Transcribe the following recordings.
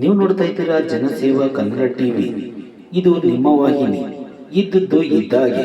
ನೀವು ನೋಡ್ತಾ ಇದ್ದೀರಾ ಜನಸೇವಾ ಕನ್ನಡ ಟಿವಿ. ಇದು ನಿಮ್ಮ ವಾಹಿನಿ. ಇದ್ದದ್ದು ಇದ್ದಾಗೆ.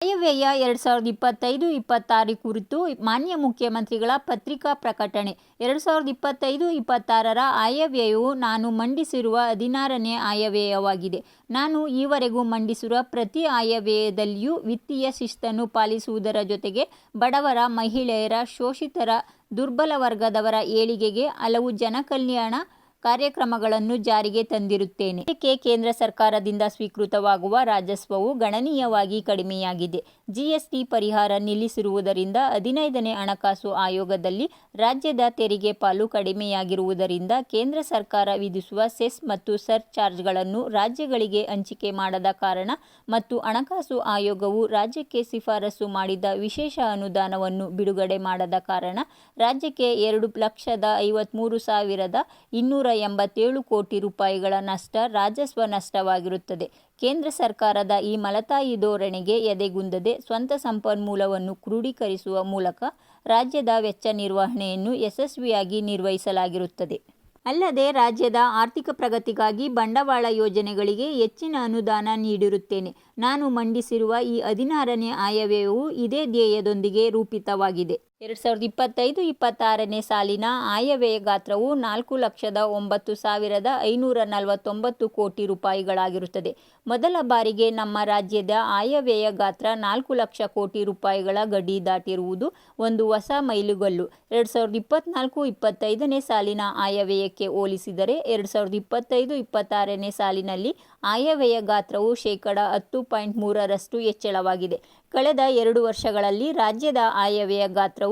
ಆಯವ್ಯಯ ಎರಡ್ ಸಾವಿರದ ಇಪ್ಪತ್ತೈದು, ಇಪ್ಪತ್ತಾರು ಕುರಿತು ಮಾನ್ಯ ಮುಖ್ಯಮಂತ್ರಿಗಳ ಪತ್ರಿಕಾ ಪ್ರಕಟಣೆ. ಎರಡ್ ಸಾವಿರದ ಇಪ್ಪತ್ತೈದು, ಇಪ್ಪತ್ತಾರರ ಆಯವ್ಯಯವು ನಾನು ಮಂಡಿಸಿರುವ ಹದಿನಾರನೇ ಆಯವ್ಯಯವಾಗಿದೆ. ನಾನು ಈವರೆಗೂ ಮಂಡಿಸಿರುವ ಪ್ರತಿ ಆಯವ್ಯಯದಲ್ಲಿಯೂ ವಿತ್ತೀಯ ಶಿಸ್ತನ್ನು ಪಾಲಿಸುವುದರ ಜೊತೆಗೆ ಬಡವರ, ಮಹಿಳೆಯರ, ಶೋಷಿತರ, ದುರ್ಬಲ ವರ್ಗದವರ ಏಳಿಗೆಗೆ ಹಲವು ಜನಕಲ್ಯಾಣ ಕಾರ್ಯಕ್ರಮಗಳನ್ನು ಜಾರಿಗೆ ತಂದಿರುತ್ತೇನೆ. ಇದಕ್ಕೆ ಕೇಂದ್ರ ಸರ್ಕಾರದಿಂದ ಸ್ವೀಕೃತವಾಗುವ ರಾಜಸ್ವವು ಗಣನೀಯವಾಗಿ ಕಡಿಮೆಯಾಗಿದೆ. ಜಿಎಸ್ಟಿ ಪರಿಹಾರ ನಿಲ್ಲಿಸಿರುವುದರಿಂದ ಹದಿನೈದನೇ ಹಣಕಾಸು ಆಯೋಗದಲ್ಲಿ ರಾಜ್ಯದ ತೆರಿಗೆ ಪಾಲು ಕಡಿಮೆಯಾಗಿರುವುದರಿಂದ ಕೇಂದ್ರ ಸರ್ಕಾರ ವಿಧಿಸುವ ಸೆಸ್ ಮತ್ತು ಸರ್ ಚಾರ್ಜ್ಗಳನ್ನು ರಾಜ್ಯಗಳಿಗೆ ಹಂಚಿಕೆ ಮಾಡದ ಕಾರಣ ಮತ್ತು ಹಣಕಾಸು ಆಯೋಗವು ರಾಜ್ಯಕ್ಕೆ ಶಿಫಾರಸು ಮಾಡಿದ ವಿಶೇಷ ಅನುದಾನವನ್ನು ಬಿಡುಗಡೆ ಮಾಡದ ಕಾರಣ ರಾಜ್ಯಕ್ಕೆ ಎರಡು ಲಕ್ಷದ ಐವತ್ತ್ಮೂರು ಸಾವಿರದ ಇನ್ನೂರ ಎಂಬತ್ತೇಳು ಕೋಟಿ ರೂಪಾಯಿಗಳ ನಷ್ಟ, ರಾಜಸ್ವ ನಷ್ಟವಾಗಿರುತ್ತದೆ. ಕೇಂದ್ರ ಸರ್ಕಾರದ ಈ ಮಲತಾಯಿ ಧೋರಣೆಗೆ ಎದೆಗುಂದದೆ ಸ್ವಂತ ಸಂಪನ್ಮೂಲವನ್ನು ಕ್ರೋಢೀಕರಿಸುವ ಮೂಲಕ ರಾಜ್ಯದ ವೆಚ್ಚ ನಿರ್ವಹಣೆಯನ್ನು ಯಶಸ್ವಿಯಾಗಿ ನಿರ್ವಹಿಸಲಾಗಿರುತ್ತದೆ. ಅಲ್ಲದೆ ರಾಜ್ಯದ ಆರ್ಥಿಕ ಪ್ರಗತಿಗಾಗಿ ಬಂಡವಾಳ ಯೋಜನೆಗಳಿಗೆ ಹೆಚ್ಚಿನ ಅನುದಾನ ನೀಡಿರುತ್ತೇನೆ. ನಾನು ಮಂಡಿಸಿರುವ ಈ ಹದಿನಾರನೇ ಆಯವ್ಯಯವು ಇದೇ ಧ್ಯೇಯದೊಂದಿಗೆ ರೂಪಿತವಾಗಿದೆ. ಎರಡು ಸಾವಿರದ ಇಪ್ಪತ್ತೈದು ಇಪ್ಪತ್ತಾರನೇ ಸಾಲಿನ ಆಯವ್ಯಯ ಗಾತ್ರವು ನಾಲ್ಕು ಲಕ್ಷದ ಒಂಬತ್ತು ಸಾವಿರದ ಐನೂರ ನಲವತ್ತೊಂಬತ್ತು ಕೋಟಿ ರೂಪಾಯಿಗಳಾಗಿರುತ್ತದೆ. ಮೊದಲ ಬಾರಿಗೆ ನಮ್ಮ ರಾಜ್ಯದ ಆಯವ್ಯಯ ಗಾತ್ರ ನಾಲ್ಕು ಲಕ್ಷ ಕೋಟಿ ರೂಪಾಯಿಗಳ ಗಡಿ ದಾಟಿರುವುದು ಒಂದು ಹೊಸ ಮೈಲುಗಲ್ಲು. ಎರಡು ಸಾವಿರದ ಇಪ್ಪತ್ನಾಲ್ಕು ಇಪ್ಪತ್ತೈದನೇ ಸಾಲಿನ ಆಯವ್ಯಯಕ್ಕೆ ಹೋಲಿಸಿದರೆ ಎರಡು ಸಾವಿರದ ಇಪ್ಪತ್ತೈದು ಇಪ್ಪತ್ತಾರನೇ ಸಾಲಿನಲ್ಲಿ ಆಯವ್ಯಯ ಗಾತ್ರವು ಶೇಕಡ ಹತ್ತು ಪಾಯಿಂಟ್ ಮೂರರಷ್ಟು ಹೆಚ್ಚಳವಾಗಿದೆ. ಕಳೆದ ಎರಡು ವರ್ಷಗಳಲ್ಲಿ ರಾಜ್ಯದ ಆಯವ್ಯಯ ಗಾತ್ರವು